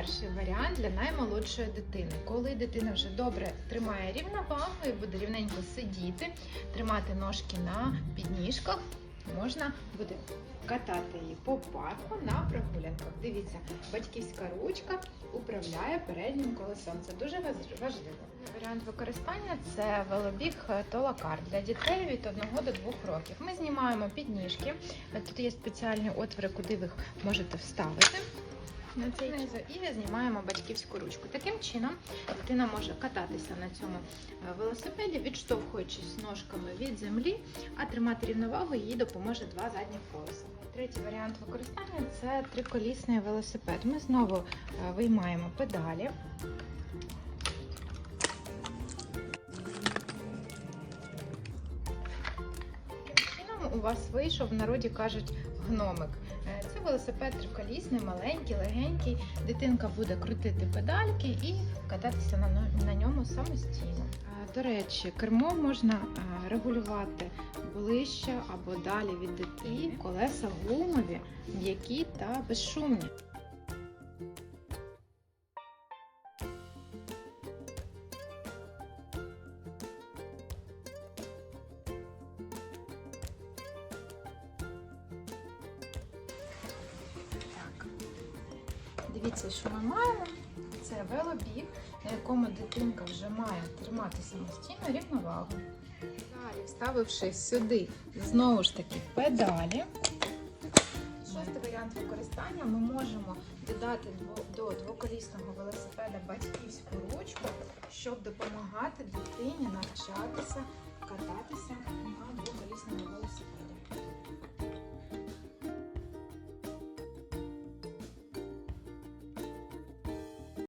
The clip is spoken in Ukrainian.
Перший варіант для наймолодшої дитини. Коли дитина вже добре тримає рівновагу і буде рівненько сидіти, тримати ножки на підніжках, можна буде катати її по парку на прогулянках. Дивіться, батьківська ручка управляє переднім колесом. Це дуже важливо. Варіант використання це велобіг толакар для дітей від 1 до 2 років. Ми знімаємо підніжки. Тут є спеціальні отвори, куди ви їх можете вставити. На цей низу і знімаємо батьківську ручку. Таким чином дитина може кататися на цьому е, велосипеді, відштовхуючись ножками від землі, а тримати рівновагу їй допоможе два задніх колеса. Третій варіант використання це триколісний велосипед. Ми знову е, виймаємо педалі. Таким чином у вас вийшов, в народі кажуть, гномик. Це велосипед триколісний, маленький, легенький. Дитинка буде крутити педальки і кататися на, ньому самостійно. До речі, кермо можна регулювати ближче або далі від дитини. Колеса гумові, м'які та безшумні. Дивіться, що ми маємо. Це велобіг, на якому дитинка вже має тримати самостійно рівновагу. Далі, вставивши сюди знову ж таки педалі. Шостий варіант використання ми можемо додати до двоколісного велосипеда батьківську ручку, щоб допомагати дитині навчатися кататися на двоколісному велосипеді.